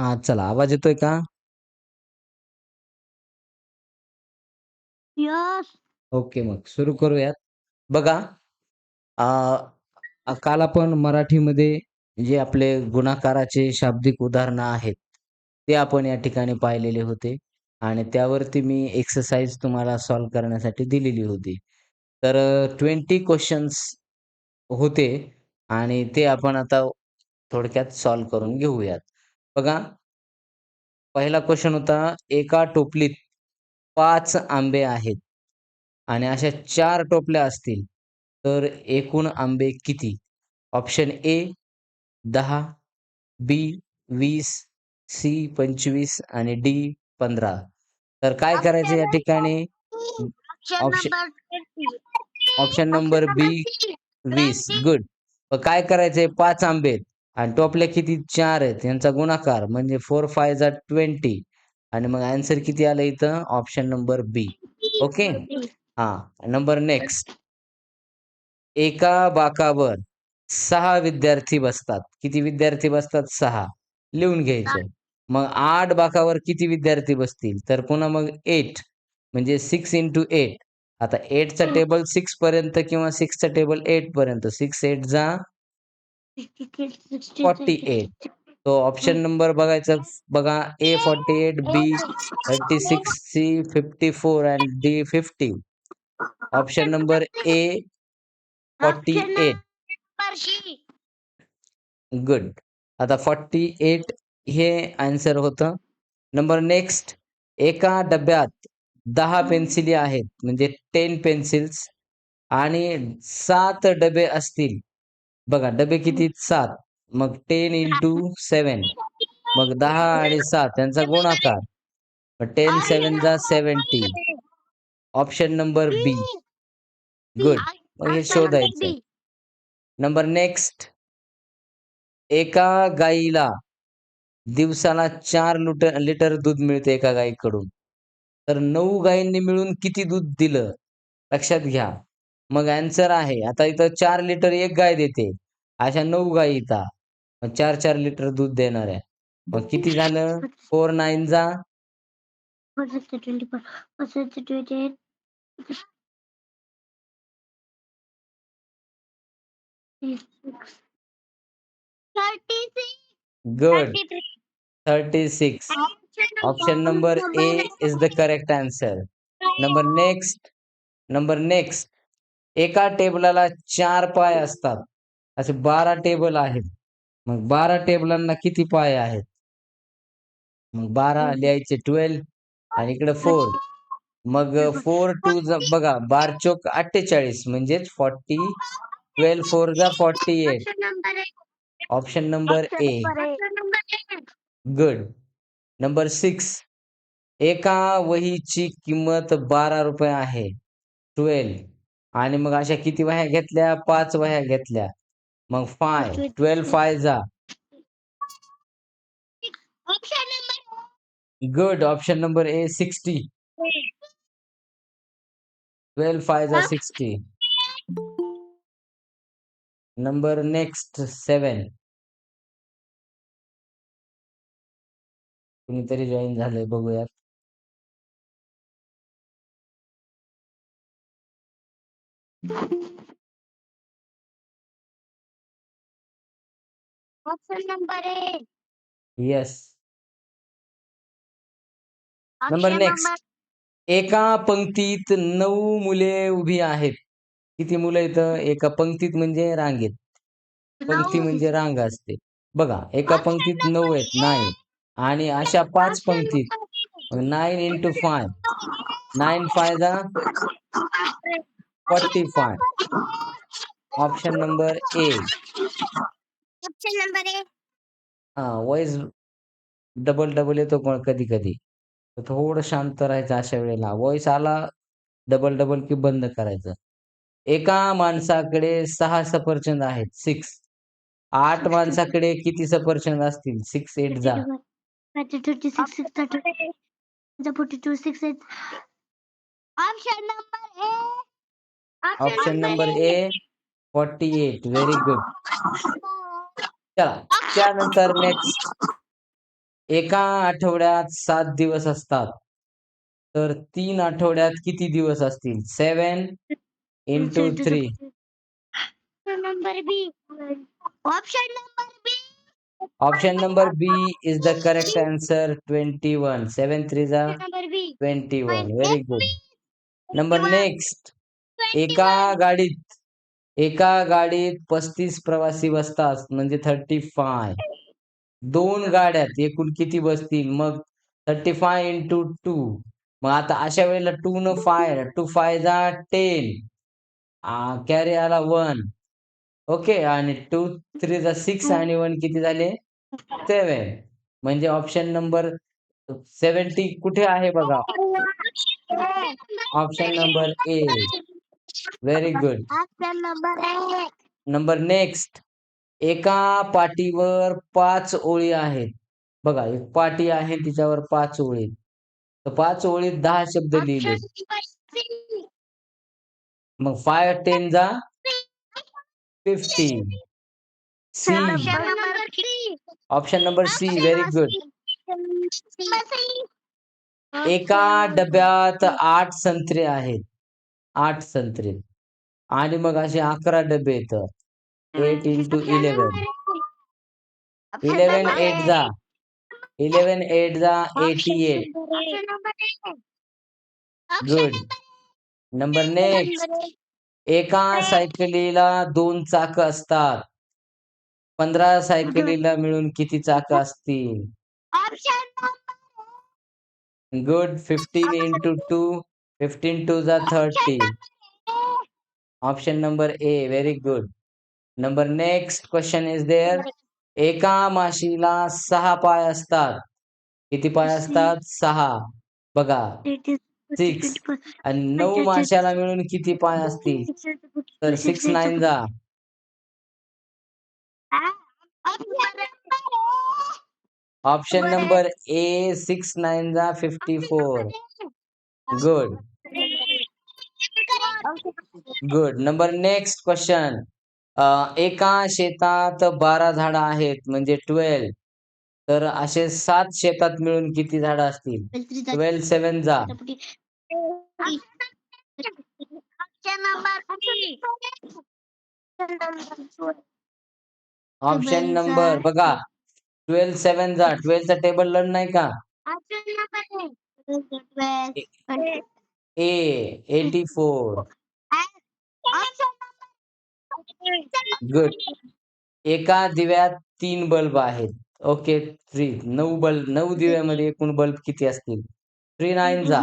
हा चला आवाज येतोय का? यस ओके मग सुरू करूयात. बघा आ, काल आपण मराठीमध्ये जे आपले गुणाकाराचे शाब्दिक उदाहरणं आहेत ते आपण या ठिकाणी पाहिलेले होते आणि त्यावरती मी एक्सरसाइज तुम्हाला सॉल्व करण्यासाठी दिलेली होती. तर ट्वेंटी क्वेश्चन्स होते आणि ते आपण आता थोडक्यात सॉल्व करून घेऊयात. बघा. पहिला क्वेश्चन होता एका टोपलीत पाच आंबे आहेत आणि अशा चार टोपल्या असतील तर एकूण आंबे किती? ऑप्शन ए दहा बी वीस सी पंचवीस आणि डी पंधरा. तर काय करायचं या ठिकाणी? ऑप्शन ऑप्शन नंबर बी वीस. गुड काय करायचंय? पाच आंबे आणि टोपल्या किती? चार आहेत. यांचा गुणाकार म्हणजे फोर फाय जा ट्वेंटी आणि मग आन्सर किती आलं इथं? ऑप्शन नंबर बी ओके हा. नंबर नेक्स्ट एका बाकावर सहा विद्यार्थी बसतात. किती विद्यार्थी बसतात? सहा. लिहून घ्यायचं. मग आठ बाकावर किती विद्यार्थी बसतील? तर पुन्हा मग एट म्हणजे सिक्स इंटू एट आता एटचा टेबल सिक्स पर्यंत किंवा सिक्सचा टेबल एट पर्यंत. सिक्स एट जा फोर्टी एट तो ऑप्शन नंबर बघायचा. बघा A forty eight B thirty six C fifty four and D fifty option number A forty eight good आता फॉर्टी एट हे आन्सर होतं. नंबर नेक्स्ट एका डब्यात दहा पेन्सिली आहेत. म्हणजे टेन पेन्सिल्स आणि सात डबे असतील. बघा डबे किती? सात. मग टेन इंटू सेवन मग दहा आणि सात यांचा गुणाकार. टेन सेवन जा seventy option number B good मग हे शोधायचं. नंबर नेक्स्ट एका गाईला दिवसाला चार लिटर लिटर दूध मिळते एका गाईकडून. तर नऊ गायींनी मिळून किती दूध दिलं? लक्षात घ्या. मग अँसर आहे. आता इथं चार लिटर एक गाय देते. अशा नऊ गायी इथं. मग चार चार लिटर दूध देणार आहे. मग किती झालं? फोर नाईन जा. Good thirty six option number A is the correct answer number next number next एका टेबलाला चार पाय असतात. असे बारा टेबल आहेत. मग बारा टेबलांना किती पाय आहेत? मग बारा लिहायचे ट्वेल्व आणि इकडे फोर मग फोर टू बघा बार चोक अठ्ठेचाळीस म्हणजेच फॉर्टी ट्वेल्व फोर जा forty eight option number A good number six एका. वहीची किंमत बारा रुपये आहे. ट्वेल्व आणि मग अशा किती वह्या घेतल्या? पाच वह्या घेतल्या. मग फाय ट्वेल्व फाय जा. Good option number A sixty twelve five जा सिक्स्टी नंबर नेक्स्ट सेवन कुणीतरी जॉईन झालंय बघूयात. Option number A yes number next एका पंक्तीत नऊ मुले उभी आहेत. किती मुलं इथं? एका पंक्तीत म्हणजे रांगेत. पंक्ती म्हणजे रांग असते. बघा एका पंक्तीत नऊ आहेत. नाही आणि अशा पाच पंक्तीत nine into five nine five जा forty five option number A option number A हा वॉइस डबल डबल येतो पण कधी कधी. तर थोडं शांत राहायचं अशा वेळेला. वॉइस आला डबल डबल की बंद करायचं. एका माणसाकडे सहा सफरचंद आहेत सिक्स आठ माणसाकडे किती सफरचंद असतील? सिक्स एट जा. Option number A option number A forty eight very good चला. त्यानंतर नेक्स्ट एका आठवड्यात सात दिवस असतात. तर तीन आठवड्यात किती दिवस असतील? Seven into three number B option number B option number B is the correct answer twenty one seven three B twenty one very good number next एका गाडीत एका गाडीत पस्तीस प्रवासी बसतात म्हणजे थर्टी फाय दोन गाड्यात एकूण किती बसतील? मग थर्टी फाय इंटू टू मग आता अशा वेळेला टू न फाय टू फाय जा टेन कॅरी आला वन ओके आणि टू थ्री जा सिक्स आणि वन किती झाले? सेवन म्हणजे ऑप्शन नंबर सेवन्टी कुठे आहे बघा? Option number A very good number number next एका पाटीवर पाच ओळी आहेत. बघा एक पाटी आहे तिच्यावर पाच ओळी तर पाच ओळीत दहा शब्द लिहिले. मग फाय टेन जा. Fifty C option number C very good एका डब्यात आठ संत्रे आहेत. आठ संत्रे. आणि मग असे अकरा डबे येतात. Eight into eleven eleven eight जा. इलेवन एट जा eighty eight good number next एका सायकलीला दोन चाक असतात. पंधरा सायकलीला मिळून किती चाक असतील? Good fifteen into two fifteen two जा thirty option number A very good number next question is there एका माशीला सहा पाय असतात. किती पाय असतात? सहा. बघा. Six. आणि नऊ माशाला मिळून किती पाय असतील? तर सिक्स नाईन जा. Option number A six nine जा fifty four good good number next question एका शेतात बारा झाड आहेत म्हणजे ट्वेल्व तर असे सात शेतात मिळून किती झाड असतील? ट्वेल्व सेवन जा. ऑप्शन नंबर बघा. ट्वेल्व सेवन जा. ट्वेल्वचा टेबल लढ नाही का? ए एटी फोर गुड एका दिव्यात तीन बल्ब आहेत. ओके थ्री नऊ बल्ब नऊ दिव्यामध्ये एकूण बल्ब किती असतील? थ्री नाईन जा.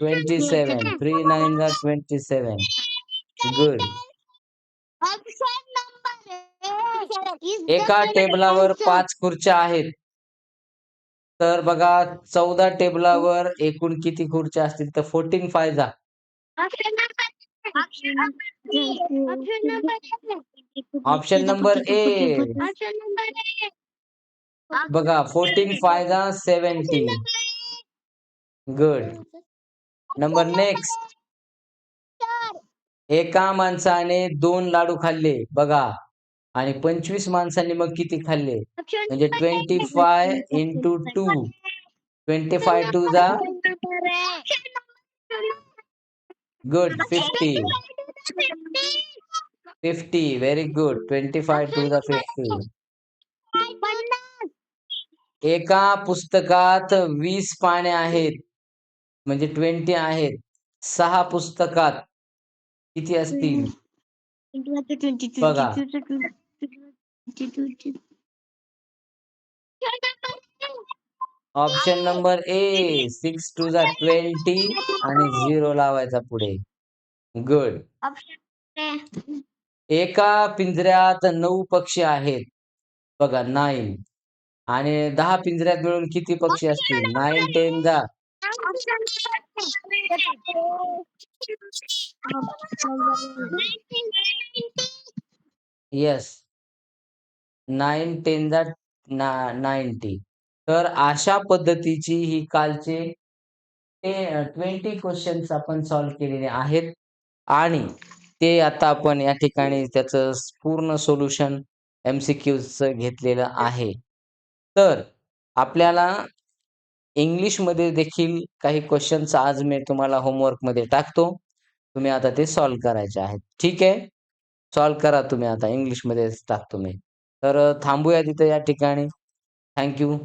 ट्वेंटी सेवन थ्री नाईन जा ट्वेंटी सेवन गुड एका टेबलावर पाच खुर्च्या आहेत. तर बघा चौदा टेबलावर एकूण किती खुर्च्या असतील? तर फोर्टीन फाय जा. ऑप्शन नंबर ए बघा फोर्टीन फाय जा सेव्हन्टी गुड नंबर नेक्स्ट एका माणसाने दोन लाडू खाल्ले. बघा. आणि पंचवीस माणसांनी मग किती खाल्ले? म्हणजे twenty five into two twenty five two जा. Good fifty fifty very good twenty five two जा फिफ्टी एका पुस्तकात वीस पाने आहेत. म्हणजे ट्वेंटी आहेत. सहा पुस्तकात किती असतील? बघा. Option number A six two जा ट्वेंटी आणि झिरो लावायचा पुढे. गुड एका पिंजऱ्यात नऊ पक्षी आहेत. बघा नाईन आणि दहा पिंजऱ्यात मिळून किती पक्षी असतील? नाईन टेन जा. येस नाईन टेन जा ना नाईन्टी तर अशा पद्धतीची ही कालचे ते ट्वेंटी क्वेश्चन्स आपण सॉल्व्ह केलेले आहेत आणि ते आता आपण या ठिकाणी त्याचं पूर्ण सोल्युशन एम-सी-क्यूजचं घेतलेलं आहे. तर आपल्याला इंग्लिशमध्ये देखील काही क्वेश्चन्स आज मी तुम्हाला होमवर्कमध्ये टाकतो. तुम्ही आता ते सॉल्व्ह करायचे आहेत. ठीक आहे? सॉल्व्ह करा तुम्ही आता इंग्लिशमध्येच टाकतो मी. तर थांबूया तिथे या ठिकाणी. Thank you.